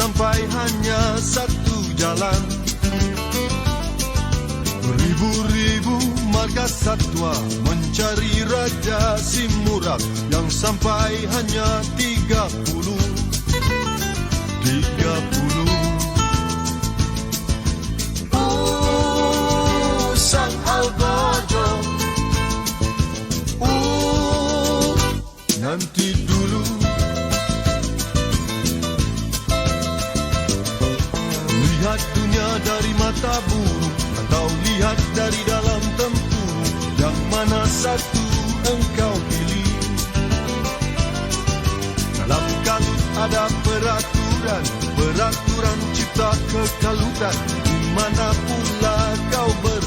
sampai hanya satu jalan. Beribu-ribu marga satwa mencari Raja Simurak yang sampai hanya tiga puluh. Tiga puluh. Sang Algojo Oh, nanti dulu Lihat dunia dari mata burung Atau lihat dari dalam tempurung Yang mana satu engkau pilih? Dalam kalut ada peraturan Peraturan cipta kekalutan. Di mana pula kau ber